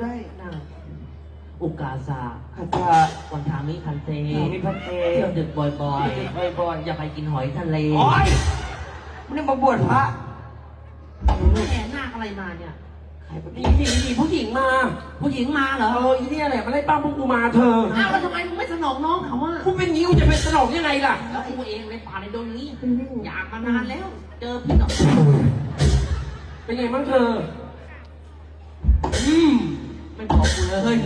ได้นั่งอุกาสาข้าพาวันทามิคันเตเทมิพันเตเที่ยวดึกบ่อยบ่อยๆอย่าไปกินหอยทะเลๆโอ้ยมันนี่มาบวชพระแหมหน้าอะไรมาเนี่ยใครปนี่ฏินี่นี่ผู้หญิงมา ผู้หญิงมาเหรอ เอออีเนี่ยแหละมาไล่ป้าพวกกูมาเธออ้าวแล้วทำไมมึงไม่สนองน้องเขาอะกูเป็นงี้กูจะเป็นสนองยังไงล่ะแล้วกูเองในป่าในดงนี้อยากมานานแล้ว เจอพี่หน่อยเป็นไงบ้างเธออืมไม่บอ กกูเลย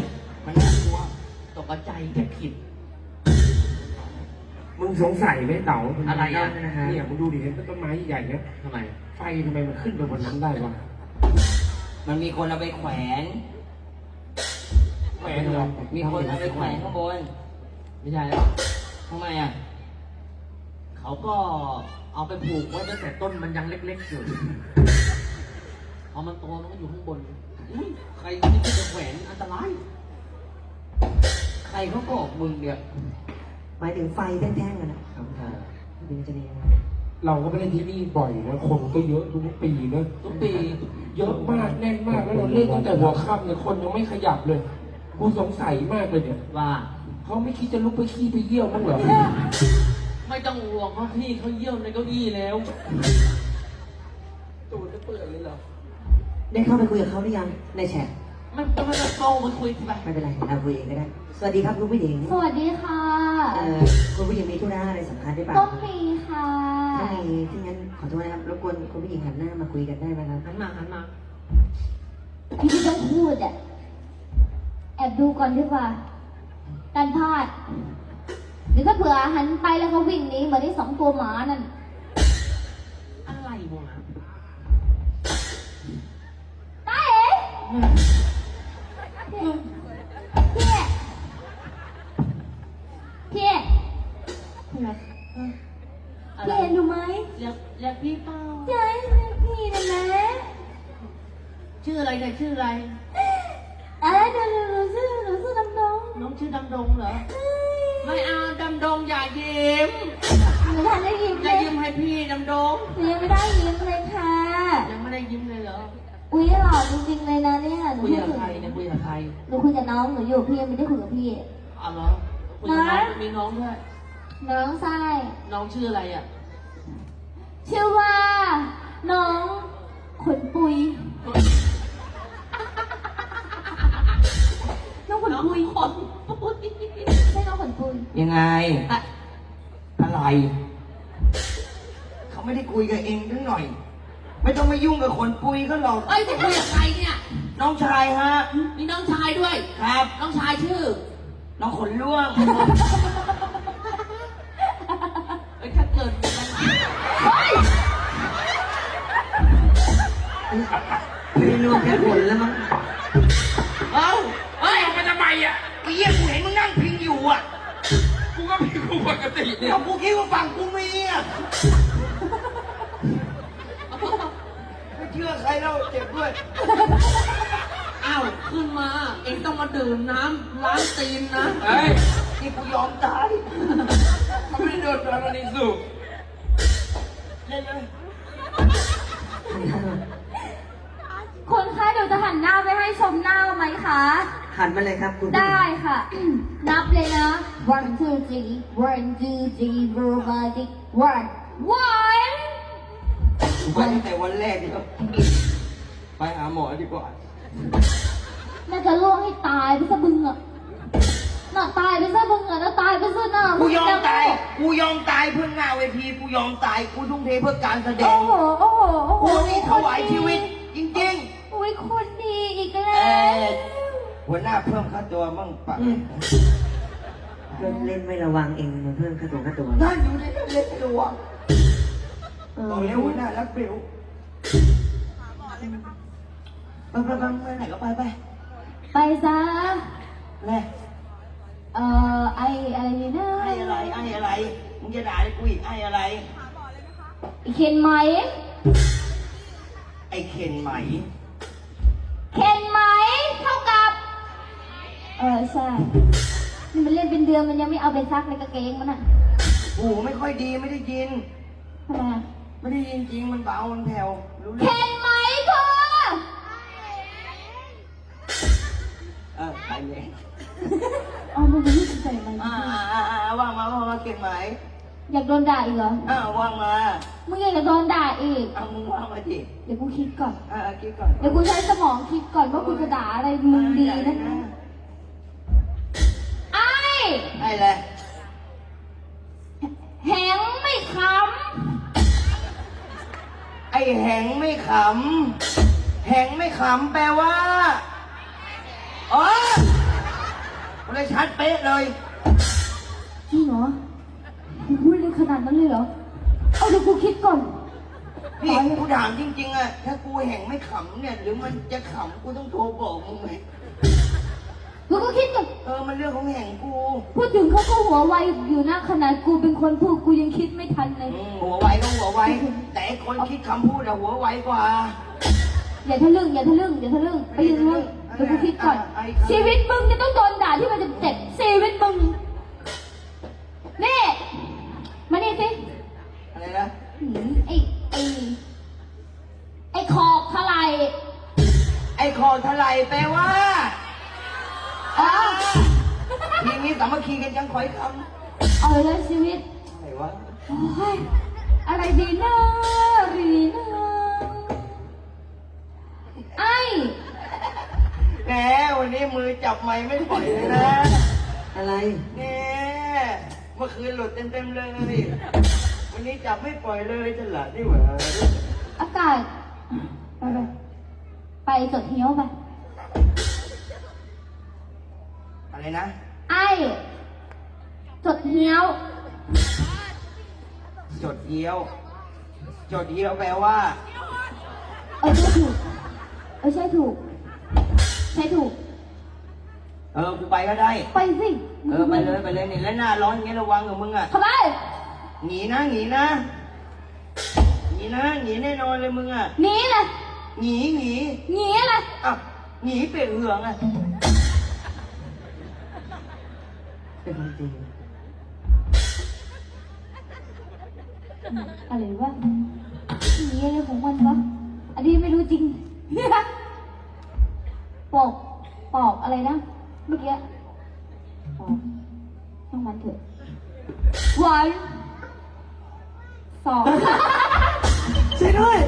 มันน่ากลัวตกใจแค่ผิด มึงสงสัยไหมเต๋าอะไรอะเนี่ยมึงดูดิเห็นต้นไม้ใหญ่ๆเนี่ยทำไม ไฟทำไมมันขึ้นไปบนนั้นได้วะมันมีคนเอาไปแขวนแหวนเหรอมีคนเอาไปแขวนข้างบน ไม่ใช่แล้วทำไมอะ เขาก็เอาไปผูกไว้ตั้งแต่ต้นมันยังเล็กๆอยู่ พอมันโตมันก็อยู่ข้างบนอุ๊ยใครที่จะแขวนอันตราย ใครเขาบอกมึงเนี่ยหมายถึงไฟแท่งๆอะนะเป็นจะดีนะเราก็ไปเล่นที่นี่บ่อยนะคนก็เยอะทุกปีนะทุกปีเยอะมากแน่นมากแล้วเราเล่นตั้งแต่หัวค่ำเนี่ยคนยังไม่ขยับเลยกูสงสัยมากเลยเนี่ยว่า เขาไม่คิดจะลุกไปขี้ไปเยี่ยวมั้างเหรอไม่ต้องห่วงเพราะพี่เขาเยี่ยวในเก้าอี้แล้วตูดจะเปื่อยเลยเหรอ ได้เข้าไปคุยกับเขาหรือยังในแชทไม่ต้องมาโตมาคุยทีไปไม่เป็นไรเราคุยเองก็ได้ สวัสดีครับคุณผู้หญิงสวัสดีค่ะ เอ่อคุณผู้หญิงมีธุระอะไรสำคัญหรือเปล่าต้องมีค่ะถ้ามีที่งั้นขอโทษนะครับรบกวนคุณผู้หญิงหันหน้ามาคุยกันได้ไหมครับหันมาหันมาพี่ไม่ต้องพูดอะแอบดูก่อนดีกว่าการพลาดหรือถ้าเผื่อหันไปแล้วเขาวิ่งหนีเหมือนที่สองตัวหมานั่นอะไรวะ พี่เป้าใช่พี่นั่นแหละชื่ออะไรเนี่ยชื่ออะไร เอ้ยเดี๋ยวหนูซื้อหนูซื้อน้ำนมน้องชื่อดำดงเหรอ ไม่เอาดำดงอย่ายิ้มหนูทันได้ยิ้มอเลย่ายยิ้มให้พี่ดำดง หนูยังไม่ได้ยิ้มเลยค่ะ ยังไม่ได้ยิ้มเลยเหรออุ้ยหล่อจริงๆเลยนะเนี่ยหนูคุยพูดกับถึงใครเนี่ยคุยกับใครหนูคุยกับน้องหนูอยู่พี่ยังไม่ได้คุยกับพี่ อ๋อเหรอคุยกับน้องมีน้องด้วย น้องไส้น้องชื่ออะไรอะ ไงอะอะไร เขาไม่ได้คุยกับเองทั้งหน่อย ไม่ต้องมายุ่งกับคนปุยก็หรอกเอ้ยจะคุยกับใครเนี่ย น้องชายฮะ มีน้องชายด้วย ครับ น้องชายชื่อ น้องขนล่วง เอ้ยถ้าเกิดมีปัญหาไม่ได้รวมแค่ผลแล้วมั้ง เอ้าเฮ้ยเอามาทำไมอะไอ้เหี้ยกูเห็นมึง ปกติเนี่ยเดี๋ยวกูคิดว่าฝั่งกูมีอะไม่เชื่อใครแล้วเจ็บด้วย อ้าวขึ้นมา เองต้องมาดื่มน้ำล้างตีนนะเฮ้ยนี่กูยอมตายเขาไม่ได้โดนตอนนี้สุกเล่นเลย คนคะเดี๋ยวจะหันหน้าไปให้ชมหน้าไหมคะ หันมาเลยครับคุณผู้หญิงได้ค่ะ นับเลยนะ one two three one two three four five six one one กูไปตั้งแต่วันแรกแล้วไปหาหมอดีกว่า น่าจะล่วงให้ตายไปซะบึงอะน่าตายไปซะบึงอะน่าตายไปซะหน้ากูยอมตาย กูยอมตายเพื่อหน้าเวที กูยอมตาย กูทุ่มเทเพื่อการแสดโอ้ง โหโอ้โหโอ้โหกูนี่ถวายชีวิตจริงอุ้ยคนดีอีกๆแล้เอ่วอ หัวหน้าเพิ่มค่าตัวมั่งปะเล่นเล่นไม่ระวังเองมันเพิ่มค่าตัวค่าตัวนั่นอยู่ในนั้นเล่นตัวเออตอนนี้หัวหน้ารักเบลไปไปไปไปไหนก็ไปไปไปซะแน่เอ่อไออะไรนะไอ้อะไรไอ้อะไรมึงจะด่ากูอีกไอ้อะไรไอเคนไหมไอ้เข็นไหม เออใช่ นี่มันเล่นเป็นเดือนมันยังไม่เอาไปซักในกางเกงมันอะหูไม่ค่อยดีไม่ได้ยิน ทำไมอะไม่ได้ยินจริงมันเบามันแผ่วรู้เคนเรื่องไหมเธอเออไปเลยเอามึงไม่สนใจอะไรอ่าอ่าอ่าอ่าว่างมาว่างมาเก่งไหมอยากโดนด่าอีกเหรอ อ่าว่างมามึงอยากจะโดนด่าอีก อ่ามึงว่างมาดิเดี๋ยวกูคิดก่อน อ่าคิดก่อนเดี๋ยวกูใช้สมองคิดก่อนว่ากูจะด่าอะไรมึงดีนะไอ้ไอ้ แหละแหงไม่คไอ้แหงไม่ขำแหงไม่ขำแปลว่าอ๋อเลยชัดเป๊ะเลยำจริงเหรอกูพูดเลยขนาดนั้นเลยเหรอ เอาเดี๋ยวกูคิดก่อนพี่กูถามจริงๆอะถ้ากูแหงไม่ขำเนี่ย หรือมันจะขำกูต้องโทรบอกมึงไหม กูก็คิดก่อนเออมันเรื่องของแหงกูพูดถึงเขาก็หัวไวอยู่นะขนาดกูเป็นคนพูดกูยังคิดไม่ทันเลย อืมหัวไวก็หัวไวแต่ไอ้คนคิดคำพูดอะหัวไวกว่า อย่าทะลึ่งอย่าทะลึ่งอย่าทะลึ่งไปยืนลึ่งเดี๋ยวกูคิดก่อน ชีวิตมึงจะต้องโดนด่าที่มันจะเจ็บ สามัคคีกันยังคอยคเอาเลยชีวิตำอะไรวะโอ้ยอะไรดีนะดีนะไอ้แหมวันนี้มือจับไม้ไม่ปล่อยเลยนะอะไรเนี่ยเมื่อคืนหลุดเต็มๆเลยวันนี้จับไม่ปล่อยเลยฉลาดนี่หว่าอากาศไปไปไปจดเหี้ยวไปอะไรนะไอ้ จดเหี้ยว จดเดียว จดเดียวแปลว่า เออใช่ถูก เออใช่ถูก ใช่ถูก เออกูไปก็ได้ ไปสิเออไปเลยไปเลยนี่แล้วหน้าร้อนอย่างเงี้ยระวังกับมึงอะทำไมหนีนะหนีนะหนีนะหนีแน่นอนเลยมึงอะหนีเลยหนีหนีหนีอะไร อะหนีเป็ดเหืองอะ เป็นความจริงอะไรวะหนีอะไรของมันวะ อันนี้ไม่รู้จริง ปอก ปอกอะไรนะ เมื่อกี้ ปอกช่างมันเถอะวันสองช่วยด้วย